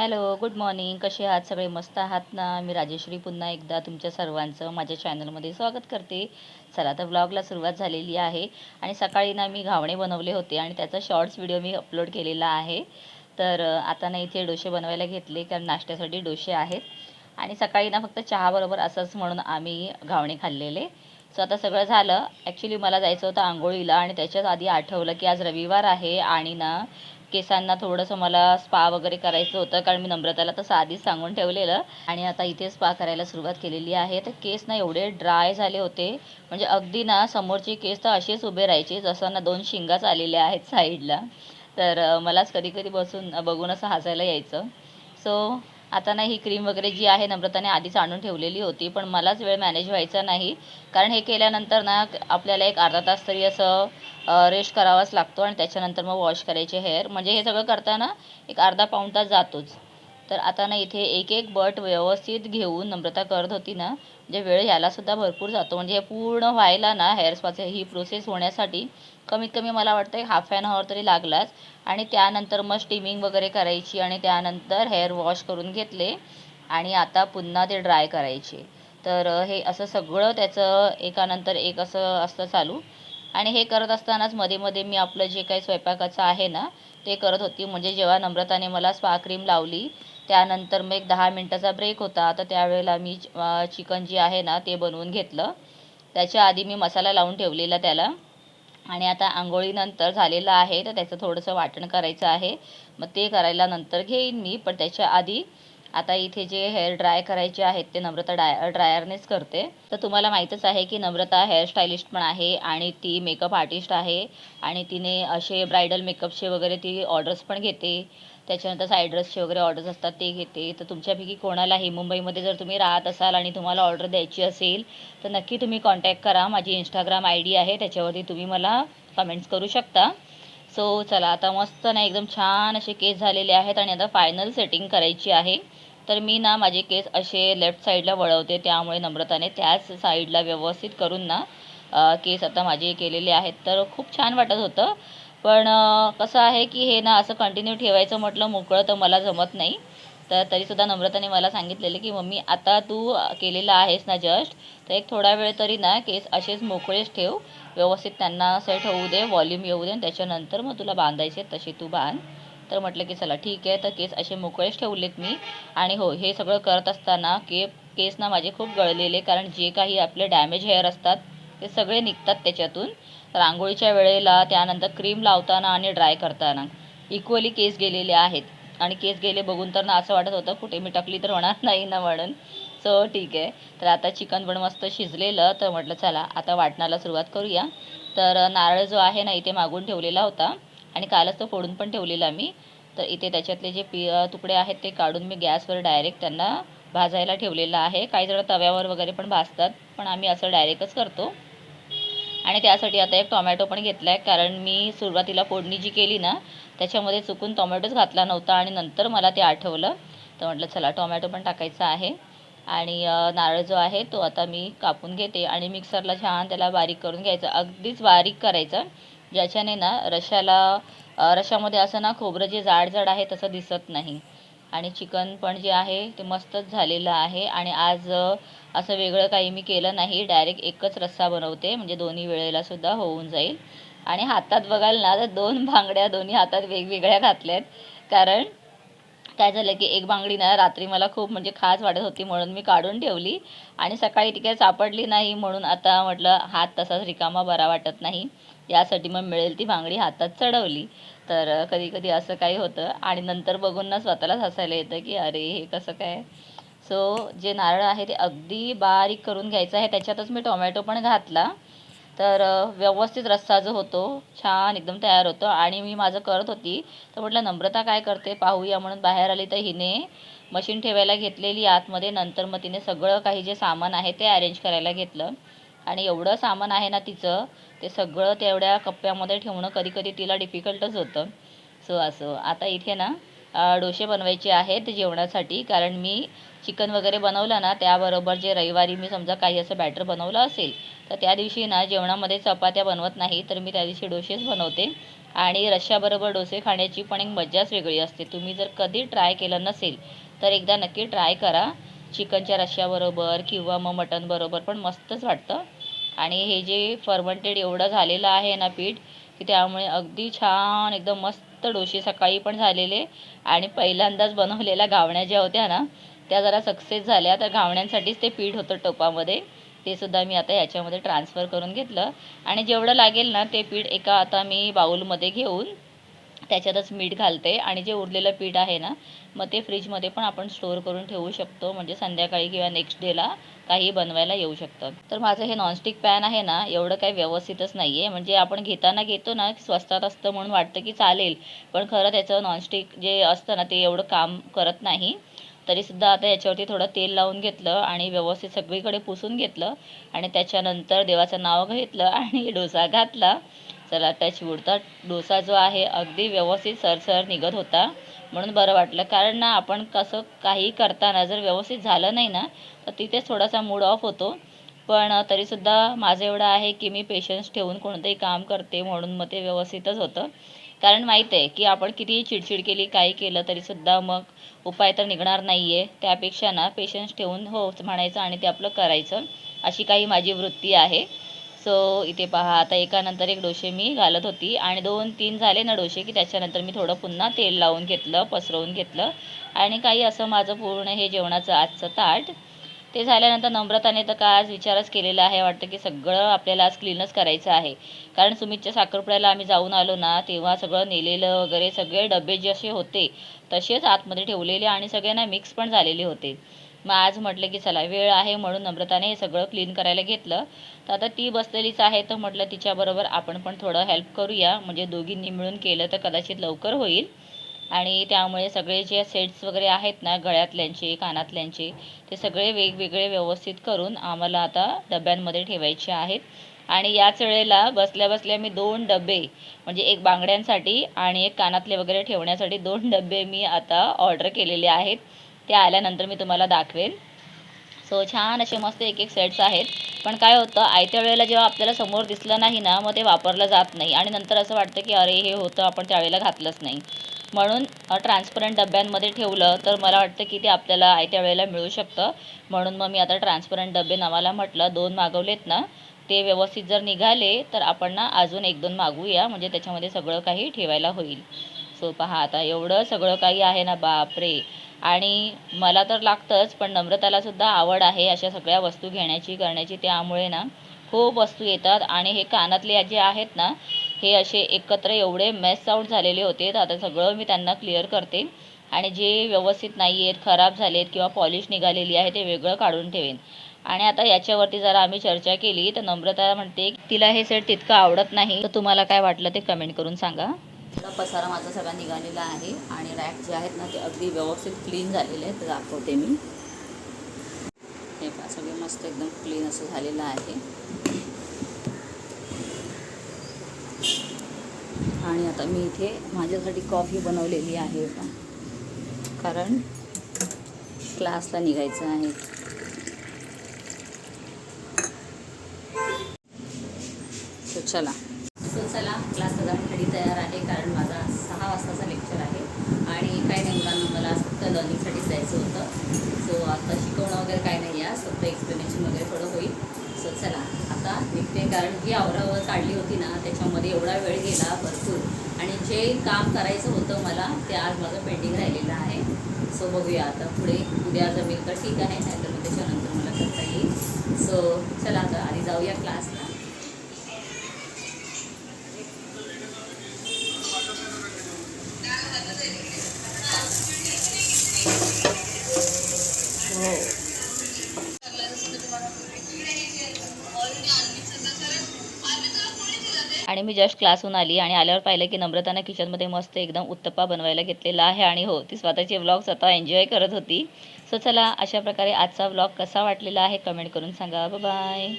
Hello good morning. कसे आहात? सगळे मस्त आहात ना? मी राजेश्री पुन्हा एकदा तुमच्या सर्वांचं माझ्या चॅनलमध्ये स्वागत करते. चला तर ब्लॉगला सुरुवात झालेली आहे. आणि सकाळी ना मी घावणे बनवले होते आणि त्याचा शॉर्ट्स व्हिडिओ मी अपलोड केलेला आहे. तर आता ना इथे डोसे बनवायला घेतले कारण नाश्त्यासाठी डोसे आहेत. आणि सकाळी ना फक्त चहाबरोबर असंच म्हणून आम्ही घावणे खाल्लेले. सो आता सगळं झालं. ॲक्च्युली मला जायचं होतं आंघोळीला आणि त्याच्याच आधी आठवलं की आज रविवार आहे आणि ना केसांना थोडंसं मला स्पा वगैरे करायचं होतं कारण मी नम्रताला तसं आधीच सांगून ठेवलेलं. आणि आता इथे स्पा करायला सुरुवात केलेली आहे. तर केस ना एवढे ड्राय झाले होते. म्हणजे अगदी ना समोरचे केस तर असेच उभे राहायचे जसं ना दोन शिंगाच आलेल्या आहेत साईडला. तर मलाच कधी कधी बसून बघून असं हसायला यायचं. सो आता ना ही क्रीम वगैरे जी आहे नम्रताने आधीच आणून ठेवलेली होती पण मलाच वेळ मॅनेज व्हायचा नाही. कारण हे केल्यानंतर ना आपल्याला एक अर्धा तास तरी असं रेस्ट करावाच लागतो आणि त्याच्यानंतर मग वॉश करायचे हेअर म्हणजे हे सगळं करताना एक अर्धा पाऊण तास जातोच. तर आता ना इथे एक एक बट व्यवस्थित घेऊन नम्रता करत होती ना म्हणजे वेळ यालासुद्धा भरपूर जातो. म्हणजे हे पूर्ण व्हायला ना हेअर स्पाचे ही प्रोसेस होण्यासाठी कमीत कमी मला वाटतं एक हाफ ॲन आवर तरी लागलाच. आणि त्यानंतर मग स्टीमिंग वगैरे करायची आणि त्यानंतर हेअर वॉश करून घेतले आणि आता पुन्हा ते ड्राय करायचे. तर हे असं सगळं त्याचं एकानंतर एक असं असतं चालू. आणि हे करत असतानाच मध्ये मध्ये मी आपलं जे काही स्वयंपाकाचं आहे ना ते करत होती. म्हणजे जेव्हा नम्रताने मला स्पा क्रीम लावली त्यानंतर मग एक दहा मिनटाचा ब्रेक होता. तर त्यावेळेला मी चिकन जे आहे ना ते बनवून घेतलं. त्याच्या आधी मी मसाला लावून ठेवलेला त्याला. आणि आता आंघोळीनंतर झालेलं आहे तर त्याचं थोडंसं वाटण करायचं आहे. मग ते करायला नंतर घेईन मी पण त्याच्या आधी आता इथे जे हेअर ड्राय करायचे आहेत ते नम्रता डाय ड्रायरनेच करते. तर तुम्हाला माहीतच आहे की नम्रता हेअर स्टायलिस्ट पण आहे आणि ती मेकअप आर्टिस्ट आहे आणि तिने असे ब्रायडल मेकअपचे वगैरे ती ऑर्डर्स पण घेते. त्याच्यानंतर साईड ड्रेसचे वगैरे ऑर्डर्स असतात ते घेते. तर तुमच्यापैकी कोणालाही मुंबईमध्ये जर तुम्ही राहत असाल आणि तुम्हाला ऑर्डर द्यायची असेल तर नक्की तुम्ही कॉन्टॅक्ट करा. माझी इंस्टाग्राम आय डी आहे त्याच्यावरती तुम्ही मला कमेंट्स करू शकता. सो चला आता मस्त ना एकदम छान असे केस झालेले आहेत आणि आता फायनल सेटिंग करायची आहे. तर मी ना माझे केस असे लेफ्ट साईडला वळवते त्यामुळे नम्रताने त्याच साईडला व्यवस्थित करून ना केस आता माझे केलेले आहेत. तर खूप छान वाटत होतं. पण कसं आहे की हे ना असं कंटिन्यू ठेवायचं म्हटलं मोकळं तर मला जमत नाही. तर तरीसुद्धा नम्रताने मला सांगितलेलं की मम्मी आता तू केलेला आहेस ना जस्ट तर एक थोडा वेळ तरी ना केस असेच मोकळेच ठेव. व्यवस्थित त्यांना सेट होऊ दे व्हॉल्यूम येऊ दे त्याच्यानंतर मग तुला बांधायचे तसे तू बांध. तर म्हटलं की चला ठीक आहे तर केस असे मोकळेच ठेवलेत मी. आणि हो हे सगळं करत असताना के केस ना माझे खूप गळलेले कारण जे काही आपले डॅमेज हेअर असतात ते सगळे निघतात त्याच्यातून. रांगोळीच्या वेळेला त्यानंतर क्रीम लावताना आणि ड्राय करताना. इक्वली केस गेलेले आहेत. आणि केस गेले बघून तर ना असं वाटत होतं कुठे मी टाकली तर होणार नाही ना म्हणून. सो ठीक आहे. तर आता चिकन पण मस्त शिजलेलं तर म्हटलं चला आता वाटणाला सुरुवात करूया. तर नारळ जो आहे ना इथे मागून ठेवलेला होता. आणि कालच तो फोडून पण ठेवलेला मी. तर इथे त्याच्यातले जे पी तुकडे आहेत ते काढून मी गॅसवर डायरेक्ट त्यांना भाजायला ठेवलेलं आहे. काही जण तव्यावर वगैरे पण भाजतात पण आम्ही असं डायरेक्टच करतो. आणि त्यासाठी आता एक टोमॅटो पण घेतला आहे कारण मी सुरुवातीला फोडणी जी केली ना त्याच्यामध्ये चुकून टोमॅटोच घातला नव्हता आणि नंतर मला ते आठवलं. तर म्हटलं चला टोमॅटो पण टाकायचा आहे. आणि नारळ जो आहे तो आता मी कापून घेते आणि मिक्सरला छान त्याला बारीक करून घ्यायचं. अगदीच बारीक करायचं. ज्याच्याने ना रशाला रशामध्ये असं ना खोबरं जे जाड जाड आहे तसं दिसत नाही. आणि चिकन पण जे आहे ते मस्तच झालेलं आहे. आणि आज असं वेगळं काही मी केलं नाही. डायरेक्ट एकच रस्सा बनवते. म्हणजे दोन्ही वेळेला सुद्धा होऊन जाईल. आणि हातात बघाल ना तर दोन बांगड्या दोन्ही हातात वेगवेगळ्या घातल्या आहेत कारण काय झालं की एक बांगडी ना रात्री मला खूप म्हणजे खास वाटत होती म्हणून मी काढून ठेवली. आणि सकाळी ती काय सापडली नाही म्हणून आता म्हटलं हात तसाच रिकामा बरा वाटत नाही. यासाठी मग मिळेल ती बांगडी हातात चढवली. तर कधी कधी असं काही होतं. आणि नंतर बघून ना स्वतःलाच हसायला येतं की अरे हे कसं काय? सो जे नारळ आहे ते अगदी बारीक करून घ्यायचं आहे. त्याच्यातच मी टोमॅटो पण घातला. तर व्यवस्थित रस्सा जो होतो छान एकदम तयार होतो. आणि मी माझं करत होती. तर म्हटलं नम्रता काय करते? पाहूया. म्हणून बाहेर आली तर हिने मशीन ठेवायला घेतलेली आतमध्ये. नंतर मग तिने सगळं काही जे सामान आहे ते अरेंज करायला घेतलं. आणि एवढं सामान आहे ना तिचं ते सगळं तेवढ्या कप्प्यामध्ये ठेवणं कधी कधी तिला डिफिकल्टच होतं. सो असं. आता इथे ना डोसे बनवायचे आहेत जेवणासाठी. कारण मी चिकन वगैरे बनवलं ना त्याबरोबर जे रविवारी मी समजा काही असं बॅटर बनवलं असेल तर त्या दिवशी ना जेवणामध्ये चपात्या बनवत नाही तर मी त्या दिवशी डोसेच बनवते. आणि रश्श्याबरोबर डोसे खाण्याची पण एक मज्जाच वेगळी असते. तुम्ही जर कधी ट्राय केलं नसेल तर एकदा नक्की ट्राय करा. चिकनच्या रश्श्याबरोबर किंवा मग मटनबरोबर पण मस्तच वाटतं. आणि हे जे फर्मंटेड एवढं झालेलं आहे ना पीठ की त्यामुळे अगदी छान एकदम मस्त डोसे सकाळी पण झालेले आणि पहिल्यांदाच बनवलेल्या घावण्या ज्या होत्या ना त्या जरा सक्सेस झाल्या. तर घावण्यांसाठीच ते पीठ होतं टोपामध्ये. ते सुद्धा मी आता याच्यामध्ये ट्रान्सफर करून घेतलं. आणि जेवढं लागेल ना ते पीठ एका आता मी बाऊलमध्ये घेऊन त्याच्यातच मीठ घालते आणि जे उरलेलं पीठ आहे ना मग ते फ्रीजमध्ये पण आपण स्टोअर करून ठेवू शकतो. म्हणजे संध्याकाळी किंवा नेक्स्ट डेला काही बनवायला येऊ शकतं. तर माझं हे नॉनस्टिक पॅन आहे ना एवढं काही व्यवस्थितच नाही आहे म्हणजे आपण घेताना घेतो ना स्वस्तात असतं म्हणून वाटतं की चालेल. पण खरं त्याचं नॉनस्टिक जे असतं ना ते एवढं काम करत नाही. तरीसुद्धा आता याच्यावरती थोडं तेल लावून घेतलं आणि व्यवस्थित सगळीकडे पुसून घेतलं. आणि त्याच्यानंतर देवाचं नाव घेतलं आणि डोसा घातला. चला टचवूड तर डोसा जो आहे अगदी व्यवस्थित सरसर निघत होता. म्हणून बरं वाटलं. कारण ना आपण कसं काही करताना जर व्यवस्थित झालं नाही ना तर तिथेच थोडासा मूड ऑफ होतो. पण तरीसुद्धा माझं एवढं आहे की मी पेशन्स ठेवून कोणतंही काम करते म्हणून मग ते व्यवस्थितच होतं. कारण माहीत आहे की आपण कितीही चिडचिड केली काही केलं तरीसुद्धा मग उपाय तर निघणार नाही आहे त्यापेक्षा ना पेशन्स ठेवून हो म्हणायचं आणि ते आपलं करायचं अशी काही माझी वृत्ती आहे. सो इथे पहा आता एकानंतर एक डोसे मी घालत होती आणि दोन तीन झाले ना डोसे की त्याच्यानंतर मी थोडं पुन्हा तेल लावून घेतलं पसरवून घेतलं. आणि काही असं माझं पूर्ण हे जेवणाचं आजचं ताट ते झाल्यानंतर नम्रताने तर का आज विचारच केलेला आहे वाटतं की सगळं आपल्याला आज क्लीनच करायचं आहे. कारण सुमितच्या साखरपुड्याला आम्ही जाऊन आलो ना तेव्हा सगळं नेलेलं वगैरे सगळे डबे जसे होते तसेच आतमध्ये ठेवलेले आणि सगळ्यांना मिक्स पण झालेले होते. मग आज म्हटलं की चला वेळ आहे म्हणून नम्रताने हे सगळं क्लीन करायला घेतलं. तर आता ती बसलेलीच आहे तर म्हटलं तिच्याबरोबर आपण पण थोडं हेल्प करूया. म्हणजे दोघींनी मिळून केलं तर कदाचित लवकर होईल. आणि त्यामुळे सगळे जे सेट्स वगैरे आहेत ना गळ्यातल्यांचे कानातल्यांचे ते सगळे वेगवेगळे व्यवस्थित करून आम्हाला आता डब्यांमध्ये ठेवायचे आहेत. आणि याच वेळेला बसल्या बसल्या मी दोन डबे म्हणजे एक बांगड्यांसाठी आणि एक कानातले वगैरे ठेवण्यासाठी दोन डबे मी आता ऑर्डर केलेले आहेत. ते आल्यानंतर मी तुम्हाला दाखवेल सो छान असे मस्त एक एक सेट्स आहेत. पण काय होतं आयत्या वेळेला जेव्हा आपल्याला समोर दिसलं नाही ना मग ते वापरलं जात नाही. आणि नंतर असं वाटतं की अरे हे होतं आपण त्यावेळेला घातलंच नाही. म्हणून ट्रान्सपरंट डब्यांमध्ये ठेवलं तर मला वाटतं की ते आपल्याला आयत्या वेळेला मिळू शकतं. म्हणून मग मी आता ट्रान्सपरंट डबे नावाला म्हटलं दोन मागवलेत ना ते व्यवस्थित जर निघाले तर आपण ना अजून एक दोन मागूया म्हणजे त्याच्यामध्ये सगळं काही ठेवायला होईल. सो पहा आता एवढं सगळं काही आहे ना बापरे. आणि मला तर लागतंच पण नम्रताला सुद्धा आवड आहे अशा सगळ्या वस्तू घेण्याची करण्याची. त्यामुळे ना खूप वस्तू येतात. आणि हे कानातले जे आहेत ना हे असे एकत्र एवढे मेस आऊट झालेले होते तर आता सगळं मी त्यांना क्लिअर करते. आणि जे व्यवस्थित नाही आहेत खराब झाले आहेत किंवा पॉलिश निघालेली आहे ते वेगळं काढून ठेवेन. आणि आता याच्यावरती जरा आम्ही चर्चा केली तर नम्रता म्हणते तिला हे सेट तितकं आवडत नाही तर तुम्हाला काय वाटलं ते कमेंट करून सांगा. पसारा माझा सगळा निघालेला आहे आणि रॅक जे आहेत ना ते अगदी व्यवस्थित क्लीन झालेले आहेत दाखवते मी. हे पा सगळे मस्त एकदम क्लीन असं झालेलं आहे. आणि आता मी इथे माझ्यासाठी कॉफी बनवलेली आहे का कारण क्लासला निघायचं आहे. चला. चला क्लासला तयार आहे कारण माझा सहा वाजताचा लेक्चर आहे. आणि काही नाही मुलांना मला फक्त लर्निंगसाठीच जायचं होतं. सो आता शिकवणं वगैरे काय नाही आहे. फक्त एक्सप्लेनेशन वगैरे थोडं होईल. सो चला. आता निघते कारण जी आवरावर काढली होती ना त्याच्यामध्ये एवढा वेळ गेला भरपूर. आणि जे काम करायचं होतं मला ते आज माझं पेंडिंग राहिलेलं आहे. सो बघूया. आता पुढे उद्या जमेल तर ठीक आहे. नाहीतर मग त्याच्यानंतर मला करता येईल सो चला आता आधी जाऊया क्लासला आणि मी जस्ट क्लासहून आली आणि आल्यावर पाहिलं की नम्रतानं किचनमध्ये मस्त एकदम उत्तप्पा बनवायला घेतलेला आहे आणि हो ती स्वतःचे व्लॉग स्वतः एन्जॉय करत होती. सो चला अशा प्रकारे आजचा व्लॉग कसा वाटलेला आहे कमेंट करून सांगा. बाय